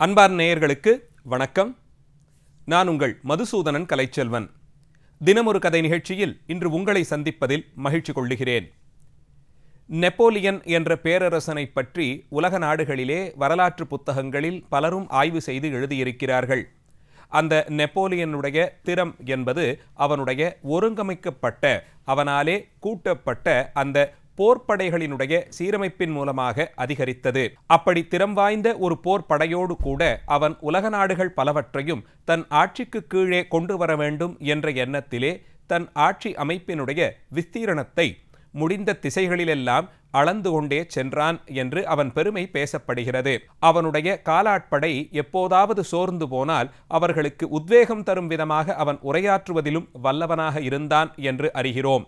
அன்பார் நேயர்களுக்கு வணக்கம். நான் உங்கள் மதுசூதனன் கலைச்செல்வன். தினமொரு கதை நிகழ்ச்சியில் இன்று உங்களை சந்திப்பதில் மகிழ்ச்சி கொள்ளுகிறேன். நெப்போலியன் என்ற பேரரசனை பற்றி உலக நாடுகளிலே வரலாற்று புத்தகங்களில் பலரும் ஆய்வு செய்து எழுதியிருக்கிறார்கள். அந்த நெப்போலியனுடைய திறம் என்பது அவனுடைய ஒருங்கமைக்கப்பட்ட அவனாலே கூட்டப்பட்ட அந்த போர்ப்படைகளினுடைய சீரமைப்பின் மூலமாக அதிகரித்தது. அப்படி திறம் வாய்ந்த ஒரு போர்ப்படையோடு கூட அவன் உலக நாடுகள் பலவற்றையும் தன் ஆட்சிக்கு கீழே கொண்டு வர வேண்டும் என்ற எண்ணத்திலே தன் ஆட்சி அமைப்பினுடைய விஸ்தீரணத்தை முடிந்த திசைகளிலெல்லாம் அளந்து கொண்டே சென்றான் என்று அவன் பெருமை பேசப்படுகிறது. அவனுடைய காலாட்படை எப்போதாவது சோர்ந்து போனால் அவர்களுக்கு உத்வேகம் தரும் விதமாக அவன் உரையாற்றுவதிலும் வல்லவனாக இருந்தான் என்று அறிகிறோம்.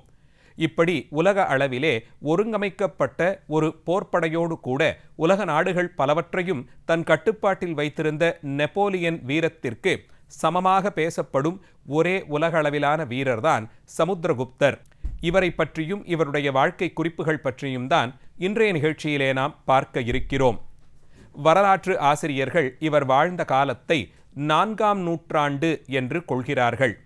இப்படி உலக அளவிலே ஒருங்கமைக்கப்பட்ட ஒரு போர்ப்படையோடு கூட உலக நாடுகள் பலவற்றையும் தன் கட்டுப்பாட்டில் வைத்திருந்த நெப்போலியன் வீரத்திற்கு சமமாக பேசப்படும் ஒரே உலகளவிலான வீரர்தான் சமுத்திரகுப்தர். இவரை பற்றியும் இவருடைய வாழ்க்கை குறிப்புகள் பற்றியும் தான் இன்றைய நிகழ்ச்சியிலே நாம் பார்க்க இருக்கிறோம். வரலாற்று ஆசிரியர்கள் இவர் வாழ்ந்த காலத்தை நான்காம் நூற்றாண்டு என்று கொள்கிறார்கள்.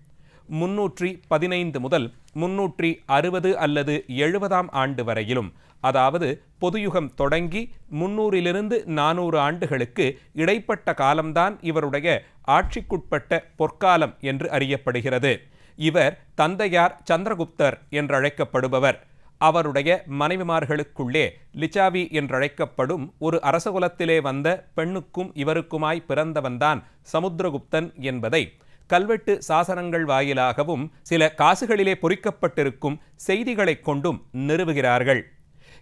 முன்னூற்றி பதினைந்து முதல் முன்னூற்றி அறுபது அல்லது எழுபதாம் ஆண்டு வரையிலும். அதாவது பொதுயுகம் தொடங்கி முன்னூறிலிருந்து நானூறு ஆண்டுகளுக்கு இடைப்பட்ட காலம்தான் இவருடைய ஆட்சிக்குட்பட்ட பொற்காலம் என்று அறியப்படுகிறது. இவர் தந்தையார் சந்திரகுப்தர் என்றழைக்கப்படுபவர். அவருடைய மனைவிமார்களுக்குள்ளே லிச்சாவி என்றழைக்கப்படும் ஒரு அரசகுலத்திலே வந்த பெண்ணுக்கும் இவருக்குமாய் பிறந்தவன்தான் சமுத்திரகுப்தன் என்பதை கல்வெட்டு சாசனங்கள் வாயிலாகவும் சில காசுகளிலே பொறிக்கப்பட்டிருக்கும் செய்திகளைக் கொண்டும் நிறுவுகிறார்கள்.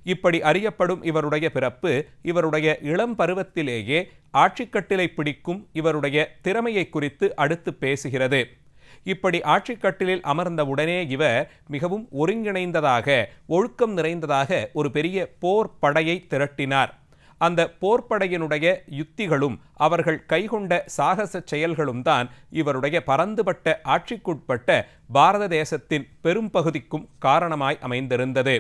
இப்படி அறியப்படும் இவருடைய பிறப்பு இவருடைய இளம் பருவத்திலேயே ஆட்சிக்கட்டிலை பிடிக்கும் இவருடைய திறமையை குறித்து அடுத்து பேசுகிறது. இப்படி ஆட்சிக்கட்டிலில் அமர்ந்தவுடனே இவர் மிகவும் ஒருங்கிணைந்ததாக ஒழுக்கம் நிறைந்ததாக ஒரு பெரிய போர் படையை திரட்டினார். அந்த போர்ப்படையினுடைய யுத்திகளும் அவர்கள் கைகொண்ட சாகச செயல்களும் தான் இவருடைய பரந்துபட்ட ஆட்சிக்குட்பட்ட பாரத தேசத்தின் பெரும்பகுதிக்கும் காரணமாய் அமைந்திருந்தது.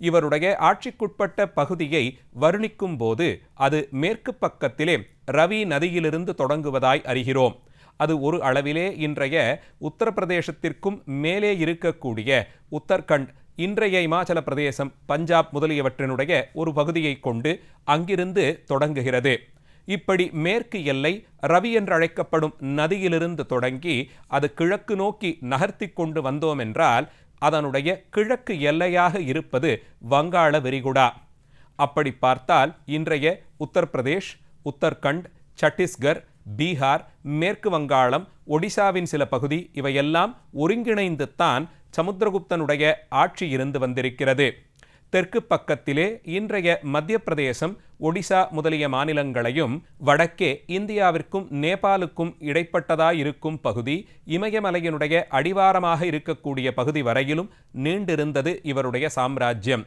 இவருடைய ஆட்சிக்குட்பட்ட பகுதியை வர்ணிக்கும் போது அது மேற்கு பக்கத்திலே ரவி நதியிலிருந்து தொடங்குவதாய் அறிகிறோம். அது ஒரு அளவிலே இன்றைய உத்தரப்பிரதேசத்திற்கும் மேலே இருக்கக்கூடிய உத்தர்கண்ட் இன்றைய இமாச்சல பிரதேசம் பஞ்சாப் முதலியவற்றினுடைய ஒரு பகுதியை கொண்டு அங்கிருந்து தொடங்குகிறது. இப்படி மேற்கு எல்லை ரவி என்று அழைக்கப்படும் நதியிலிருந்து தொடங்கி அது கிழக்கு நோக்கி நகர்த்தி கொண்டு வந்தோம் என்றால் அதனுடைய கிழக்கு எல்லையாக இருப்பது வங்காள விரிகுடா. அப்படி பார்த்தால் இன்றைய உத்தரப்பிரதேஷ் உத்தர்கண்ட் சத்தீஸ்கர் பீகார் மேற்கு வங்காளம் ஒடிசாவின் சில பகுதி இவையெல்லாம் ஒருங்கிணைந்துத்தான் சமுத்திரகுப்தனுடைய ஆட்சி இருந்து வந்திருக்கிறது. தெற்கு பக்கத்திலே இன்றைய மத்திய பிரதேசம் ஒடிசா முதலிய மாநிலங்களையும் வடக்கே இந்தியாவிற்கும் நேபாளுக்கும் இடைப்பட்டதாயிருக்கும் பகுதி இமயமலையினுடைய அடிவாரமாக இருக்கக்கூடிய பகுதி வரையிலும் நீண்டிருந்தது இவருடைய சாம்ராஜ்யம்.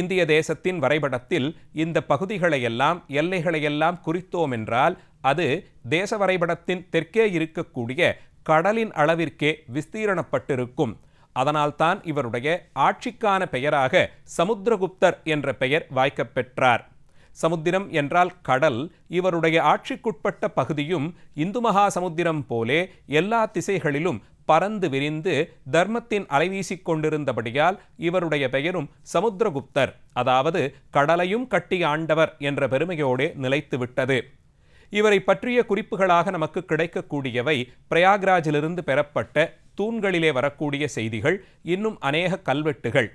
இந்திய தேசத்தின் வரைபடத்தில் இந்த பகுதிகளையெல்லாம் எல்லைகளையெல்லாம் குறித்தோம் என்றால் அது தேச வரைபடத்தின் தெற்கே இருக்கக்கூடிய கடலின் அளவிற்கே விஸ்தீரணப்பட்டிருக்கும். அதனால்தான் இவருடைய ஆட்சிக்கான பெயராக சமுத்திரகுப்தர் என்ற பெயர் வாய்க்கப்பெற்றார் சமுத்திரம் என்றால் கடல். இவருடைய ஆட்சிக்குட்பட்ட பகுதியும் இந்து மகா சமுத்திரம் போலே எல்லா திசைகளிலும் பறந்து விரிந்து தர்மத்தின் அலைவீசிக் கொண்டிருந்தபடியால் இவருடைய பெயரும் சமுத்திரகுப்தர். அதாவது கடலையும் கட்டி ஆண்டவர் என்ற பெருமையோடே நிலைத்துவிட்டது இவரை பற்றிய குறிப்புகளாக நமக்கு கிடைக்கக்கூடியவை பிரயாக்ராஜிலிருந்து பெறப்பட்ட தூண்களிலே வரக்கூடிய செய்திகள் இன்னும் அநேக கல்வெட்டுகள்.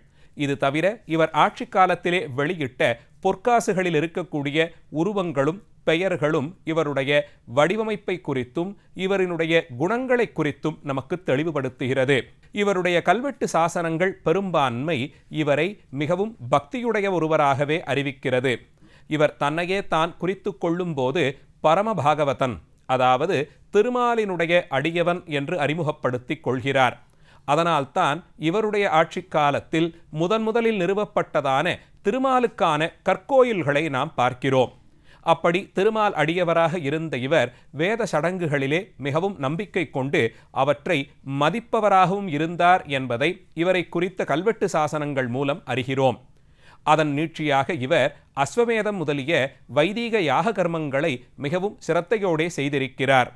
இது தவிர இவர் ஆட்சி காலத்திலே வெளியிட்ட பொற்காசுகளில் இருக்கக்கூடிய உருவங்களும் பெயர்களும் இவருடைய வடிவமைப்பை குறித்தும் இவரினுடைய குணங்களை குறித்தும் நமக்கு தெளிவுபடுத்துகிறது. இவருடைய கல்வெட்டு சாசனங்கள் பெரும்பான்மை இவரை மிகவும் பக்தியுடைய ஒருவராகவே அறிவிக்கிறது. இவர் தன்னையே தான் குறித்து கொள்ளும்போது பரமபாகவதன் அதாவது திருமாலினுடைய அடியவன் என்று அறிமுகப்படுத்திக் கொள்கிறார். அதனால்தான் இவருடைய ஆட்சி காலத்தில் முதன் முதலில் நிறுவப்பட்டதான திருமாலுக்கான கற்கோயில்களை நாம் பார்க்கிறோம். அப்படி திருமால் அடியவராக இருந்த இவர் வேத சடங்குகளிலே மிகவும் நம்பிக்கை கொண்டு அவற்றை மதிப்பவராகவும் இருந்தார் என்பதை இவரை குறித்த கல்வெட்டு சாசனங்கள் மூலம் அறிகிறோம். அதன் நீட்சியாக இவர் அஸ்வமேதம் முதலிய வைதீக யாக கர்மங்களை மிகவும் சிரத்தையோடே செய்திருக்கிறார்.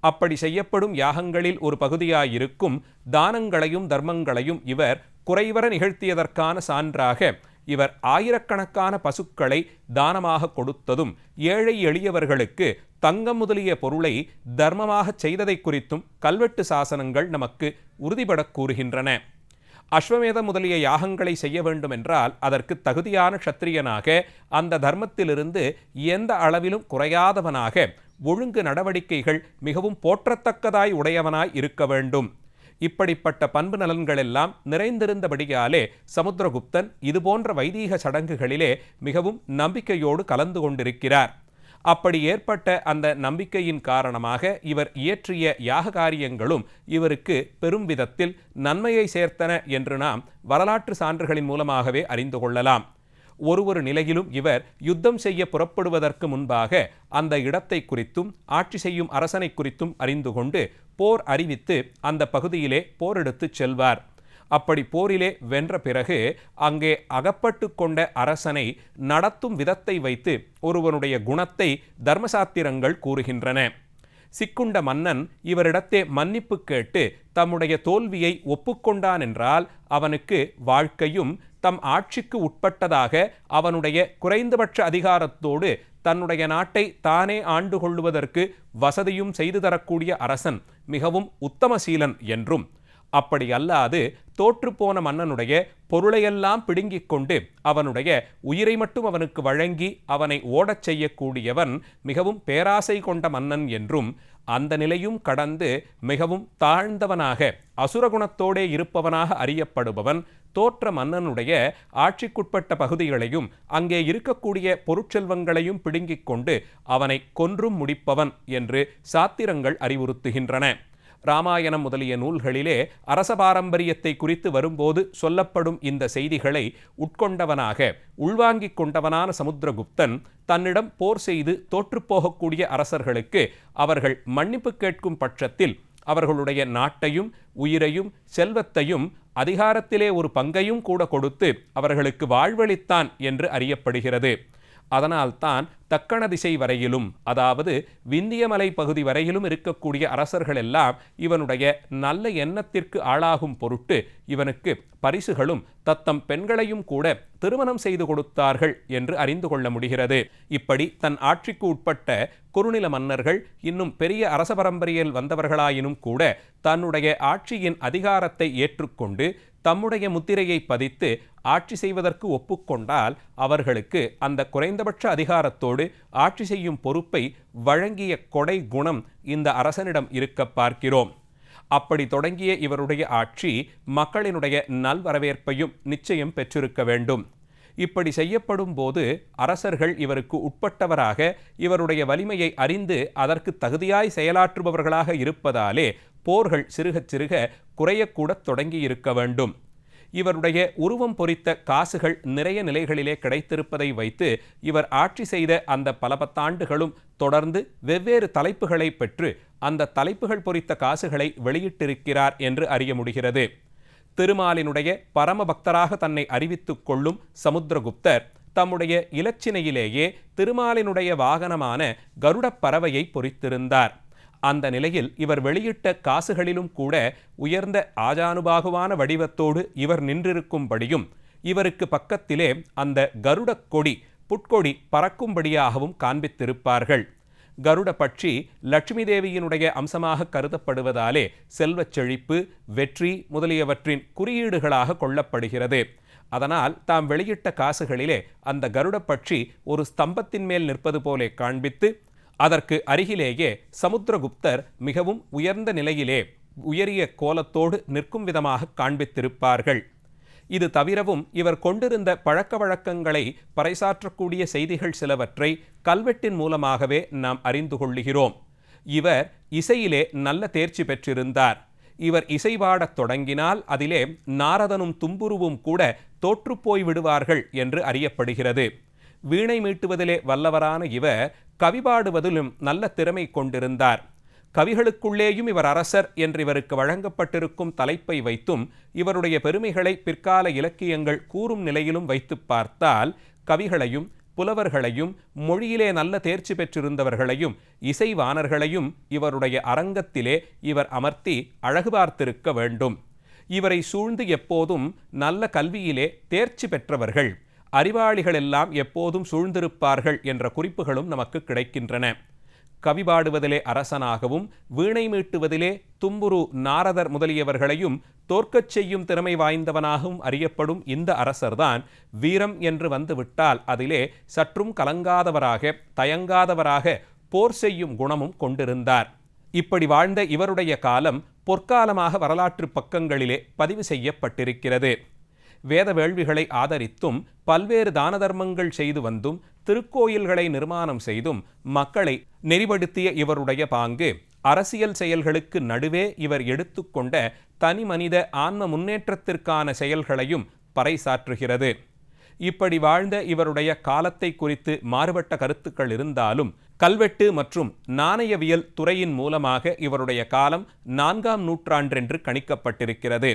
அப்படி செய்யப்படும் யாகங்களில் ஒரு பகுதியாயிருக்கும் தானங்களையும் தர்மங்களையும் இவர் குறைவர நிகழ்த்தியதற்கான சான்றாக இவர் ஆயிரக்கணக்கான பசுக்களை தானமாக கொடுத்ததும் ஏழை எளியவர்களுக்கு தங்கம் முதலிய பொருளை தர்மமாகச் செய்ததை குறித்தும் கல்வெட்டு சாசனங்கள் நமக்கு உறுதிபடக் கூறுகின்றன. அஸ்வமேதம் முதலிய யாகங்களை செய்ய வேண்டுமென்றால் அதற்கு தகுதியான க்ஷத்திரியனாக அந்த தர்மத்திலிருந்து எந்த அளவிலும் குறையாதவனாக ஒழுங்கு நடவடிக்கைகள் மிகவும் போற்றத்தக்கதாய் உடையவனாய் இருக்க வேண்டும். இப்படிப்பட்ட பண்பு நலன்களெல்லாம் நிறைந்திருந்தபடியாலே சமுத்திரகுப்தன் இதுபோன்ற வைதீக சடங்குகளிலே மிகவும் நம்பிக்கையோடு கலந்து கொண்டிருக்கிறார். அப்படி ஏற்பட்ட அந்த நம்பிக்கையின் காரணமாக இவர் இயற்றிய யாக காரியங்களும் இவருக்கு பெரும் விதத்தில் நன்மையை சேர்த்தன என்று நாம் வரலாற்று சான்றுகளின் மூலமாகவே அறிந்து கொள்ளலாம். ஒரு ஒரு நிலையிலும் இவர் யுத்தம் செய்ய புறப்படுவதற்கு முன்பாக அந்த இடத்தை குறித்தும் ஆட்சி செய்யும் அரசனை குறித்தும் அறிந்து கொண்டு போர் அறிவித்து அந்த பகுதியிலே போரெடுத்துச் செல்வார். அப்படி போரிலே வென்ற பிறகு அங்கே அகப்பட்டு கொண்ட அரசனை நடத்தும் விதத்தை வைத்து ஒருவனுடைய குணத்தை தர்மசாத்திரங்கள் கூறுகின்றன. சிக்குண்ட மன்னன் இவரிடத்தே மன்னிப்பு கேட்டு தம்முடைய தோல்வியை ஒப்புக்கொண்டான் என்றால் அவனுக்கு வாழ்க்கையும் தம் ஆட்சிக்கு உட்பட்டதாக அவனுடைய குறைந்தபட்ச அதிகாரத்தோடு தன்னுடைய நாட்டை தானே ஆண்டு கொள்ளுவதற்கு வசதியும் செய்து தரக்கூடிய அரசன் மிகவும் உத்தமசீலன் என்றும் அப்படி அல்லாது தோற்றுப்போன மன்னனுடைய பொருளையெல்லாம் பிடுங்கிக் கொண்டு அவனுடைய உயிரை மட்டும் அவனுக்கு வழங்கி அவனை ஓடச் செய்யக்கூடியவன் மிகவும் பேராசை கொண்ட மன்னன் என்றும் அந்த நிலையும் கடந்து மிகவும் தாழ்ந்தவனாக அசுரகுணத்தோடே இருப்பவனாக அறியப்படுபவன் தோற்ற மன்னனுடைய ஆட்சிக்குட்பட்ட பகுதிகளையும் அங்கே இருக்கக்கூடிய பொருட்செல்வங்களையும் பிடுங்கிக் கொண்டு அவனை கொன்றும் முடிப்பவன் என்று சாத்திரங்கள் அறிவுறுத்துகின்றன. ராமாயணம் முதலிய நூல்களிலே அரச பாரம்பரியத்தை குறித்து வரும்போது சொல்லப்படும் இந்த செய்திகளை உட்கொண்டவனாக உள்வாங்கிக் கொண்டவனான சமுத்திரகுப்தன் தன்னிடம் போர் செய்து தோற்றுப்போகக்கூடிய அரசர்களுக்கு அவர்கள் மன்னிப்பு கேட்கும் பட்சத்தில் அவர்களுடைய நாட்டையும் உயிரையும் செல்வத்தையும் அதிகாரத்திலே ஒரு பங்கையும் கூட கொடுத்து அவர்களுக்கு வாழ்வளித்தான் என்று அறியப்படுகிறது. அதனால்தான் தக்கண திசை வரையிலும் அதாவது விந்தியமலை பகுதி வரையிலும் இருக்கக்கூடிய அரசர்கள் எல்லாம் இவனுடைய நல்ல எண்ணத்திற்கு ஆளாகும் பொருட்டு இவனுக்கு பரிசுகளும் தத்தம் பெண்களையும் கூட திருமணம் செய்து கொடுத்தார்கள் என்று அறிந்து கொள்ள முடிகிறது. இப்படி தன் ஆட்சிக்கு உட்பட்ட குறுநில மன்னர்கள் இன்னும் பெரிய அரச பரம்பரையில் வந்தவர்களாயினும் கூட தன்னுடைய ஆட்சியின் அதிகாரத்தை ஏற்றுக்கொண்டு தம்முடைய முத்திரையை பதித்து ஆட்சி செய்வதற்கு ஒப்புக்கொண்டால் அவர்களுக்கு அந்த குறைந்தபட்ச அதிகாரத்தோடு ஆட்சி செய்யும் பொறுப்பை வழங்கிய கொடை குணம் இந்த அரசனிடம் இருக்க பார்க்கிறோம். அப்படி தொடங்கிய இவருடைய ஆட்சி மக்களினுடைய நல்வரவேற்பையும் நிச்சயம் பெற்றிருக்க வேண்டும். இப்படி செய்யப்படும் போது அரசர்கள் இவருக்கு உட்பட்டவராக இவருடைய வலிமையை அறிந்து அதற்கு தகுதியாய் செயலாற்றுபவர்களாக இருப்பதாலே போர்கள் சிறுகச் சிறுக குறையக்கூடத் தொடங்கியிருக்க வேண்டும். இவருடைய உருவம் பொறித்த காசுகள் நிறைய நிலைகளிலே கிடைத்திருப்பதை வைத்து இவர் ஆட்சி செய்த அந்த பல பத்தாண்டுகளும் தொடர்ந்து வெவ்வேறு தலைப்புகளை பெற்று அந்த தலைப்புகள் பொறித்த காசுகளை வெளியிட்டிருக்கிறார் என்று அறிய முடிகிறது. திருமாலினுடைய பரம பக்தராக தன்னை அறிவித்துக் கொள்ளும் சமுத்திரகுப்தர் தம்முடைய இலச்சினையிலேயே திருமாலினுடைய வாகனமான கருடப் பறவையை பொறித்திருந்தார். அந்த நிலையில் இவர் வெளியிட்ட காசுகளிலும் கூட உயர்ந்த ஆஜானுபாகுவான வடிவத்தோடு இவர் நின்றிருக்கும்படியும் இவருக்கு பக்கத்திலே அந்த கருடக் கொடி புட்கொடி பறக்கும்படியாகவும் காண்பித்திருப்பார்கள். கருட பட்சி லட்சுமி தேவியினுடைய அம்சமாக கருதப்படுவதாலே செல்வச் செழிப்பு வெற்றி முதலியவற்றின் குறியீடுகளாக கொள்ளப்படுகிறது. அதனால் தாம் வெளியிட்ட காசுகளிலே அந்த கருட பட்சி ஒரு ஸ்தம்பத்தின் மேல் நிற்பது போலே காண்பித்து அதற்கு அருகிலேயே சமுத்திரகுப்தர் மிகவும் உயர்ந்த நிலையிலே உயரிய கோலத்தோடு நிற்கும் விதமாக காண்பித்திருப்பார்கள். இது தவிரவும் இவர் கொண்டிருந்த பழக்க வழக்கங்களை பறைசாற்றக்கூடிய செய்திகள் சிலவற்றை கல்வெட்டின் மூலமாகவே நாம் அறிந்து கொள்ளுகிறோம். இவர் இசையிலே நல்ல தேர்ச்சி பெற்றிருந்தார். இவர் இசை பாடத் தொடங்கினால் அதிலே நாரதனும் தும்புருவும் கூட தோற்றுப்போய் விடுவார்கள் என்று அறியப்படுகிறது. வீணை மீட்டுவதிலே வல்லவரான இவர் கவி பாடுவதிலும் நல்ல திறமை கொண்டிருந்தார். கவிகளுக்குள்ளேயும் இவர் அரசர் என்று இவருக்கு வழங்கப்பட்டிருக்கும் தலைப்பை வைத்தும் இவருடைய பெருமைகளை பிற்கால இலக்கியங்கள் கூறும் நிலையிலும் வைத்து பார்த்தால் கவிகளையும் புலவர்களையும் மொழியிலே நல்ல தேர்ச்சி பெற்றிருந்தவர்களையும் இசைவாணர்களையும் இவருடைய அரங்கத்திலே இவர் அமர்த்தி அழகு பார்த்திருக்க வேண்டும். இவரை சூழ்ந்து எப்போதும் நல்ல கல்வியிலே தேர்ச்சி பெற்றவர்கள். அறிவாளிகள் எல்லாம் எப்போதும் சூழ்ந்திருப்பார்கள் என்ற குறிப்புகளும் நமக்கு கிடைக்கின்றன. கவி பாடுவதிலே அரசனாகவும் வீணை மீட்டுவதிலே தும்புரு நாரதர் முதலியவர்களையும் தோற்கச் செய்யும் திறமை வாய்ந்தவனாகவும் அறியப்படும் இந்த அரசர்தான் வீரம் என்று வந்துவிட்டால் அதிலே சற்றும் கலங்காதவராக தயங்காதவராக போர் செய்யும் குணமும் கொண்டிருந்தார். இப்படி வாழ்ந்த இவருடைய காலம் பொற்காலமாக வரலாற்று பக்கங்களிலே பதிவு செய்யப்பட்டிருக்கிறது. வேத வேள்விகளை ஆதரித்தும் பல்வேறு தான தர்மங்கள் செய்து வந்தும் திருக்கோயில்களை நிர்மாணம் செய்தும் மக்களை நெறிப்படுத்திய இவருடைய பாங்கு அரசியல் செயல்களுக்கு நடுவே இவர் எடுத்துக்கொண்ட தனி மனித ஆன்ம முன்னேற்றத்திற்கான செயல்களையும் பறைசாற்றுகிறது. இப்படி வாழ்ந்த இவருடைய காலத்தை குறித்து மாறுபட்ட கருத்துக்கள் இருந்தாலும் கல்வெட்டு மற்றும் நாணயவியல் துறையின் மூலமாக இவருடைய காலம் நான்காம் நூற்றாண்டென்று கணிக்கப்பட்டிருக்கிறது.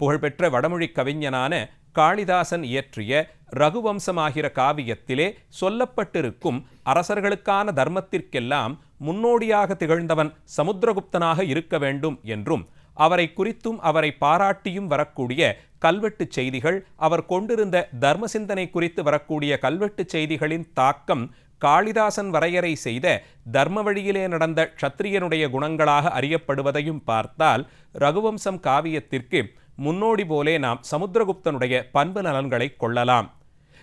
புகழ்பெற்ற வடமொழி கவிஞனான காளிதாசன் இயற்றிய ரகுவம்சமாகிற காவியத்திலே சொல்லப்பட்டிருக்கும் அரசர்களுக்கான தர்மத்திற்கெல்லாம் முன்னோடியாக திகழ்ந்தவன் சமுத்திரகுப்தனாக இருக்க வேண்டும் என்றும் அவரை குறித்தும் அவரை பாராட்டியும் வரக்கூடிய கல்வெட்டு செய்திகள் அவர் கொண்டிருந்த தர்ம சிந்தனை குறித்து வரக்கூடிய கல்வெட்டு செய்திகளின் தாக்கம் காளிதாசன் வரையறை செய்த தர்ம வழியிலே நடந்த க்ஷத்திரியனுடைய குணங்களாக அறியப்படுவதையும் பார்த்தால் ரகுவம்சம் காவியத்திற்கு முன்னோடி போலே நாம் சமுத்திரகுப்தனுடைய பண்பு நலன்களை கொள்ளலாம்.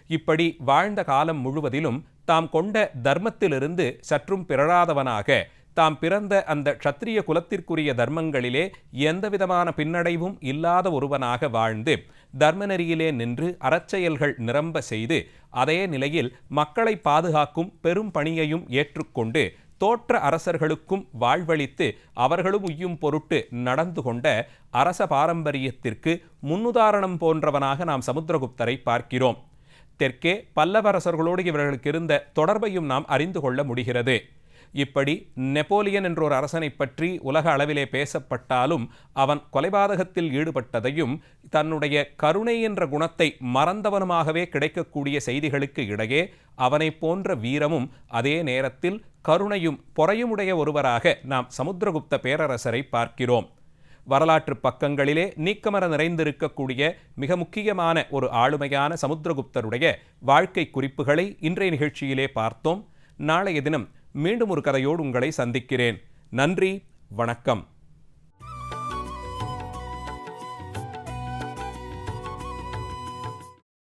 இப்படி வாழ்ந்த காலம் முழுவதிலும் தாம் கொண்ட தர்மத்திலிருந்து சற்றும் பிறழாதவனாக தாம் பிறந்த அந்த க்ஷத்திரிய குலத்திற்குரிய தர்மங்களிலே எந்தவிதமான பின்னடைவும் இல்லாத ஒருவனாக வாழ்ந்து தர்மநெறியிலே நின்று அறச்செயல்கள் நிரம்ப செய்து அதே நிலையில் மக்களை பாதுகாக்கும் பெரும் பணியையும் ஏற்றுக்கொண்டு தோற்ற அரசர்களுக்கும் வாழ்வளித்து அவர்களும் உய்யும் பொருட்டு நடந்து கொண்ட அரச பாரம்பரியத்திற்கு முன்னுதாரணம் போன்றவனாக நாம் சமுத்திரகுப்தரை பார்க்கிறோம். தெற்கே பல்லவரசர்களோடு இவர்களுக்கு இருந்த தொடர்பையும் நாம் அறிந்து கொள்ள முடிகிறது. இப்படி நெப்போலியன் என்றொரு அரசனை பற்றி உலக அளவிலே பேசப்பட்டாலும் அவன் கொலைபாதகத்தில் ஈடுபட்டதையும் தன்னுடைய கருணை என்ற குணத்தை மறந்தவனுமாகவே கிடைக்கக்கூடிய செய்திகளுக்கு இடையே அவனை போன்ற வீரமும் அதே நேரத்தில் கருணையும் பொறையுமுடைய ஒருவராக நாம் சமுத்திரகுப்த பேரரசரை பார்க்கிறோம். வரலாற்று பக்கங்களிலே நீக்கமர நிறைந்திருக்கக்கூடிய மிக முக்கியமான ஒரு ஆளுமையான சமுத்திரகுப்தருடைய வாழ்க்கை குறிப்புகளை இன்றைய நிகழ்ச்சியிலே பார்த்தோம். நாளைய தினம் மீண்டும் ஒரு கதையோடு உங்களை சந்திக்கிறேன். நன்றி வணக்கம்.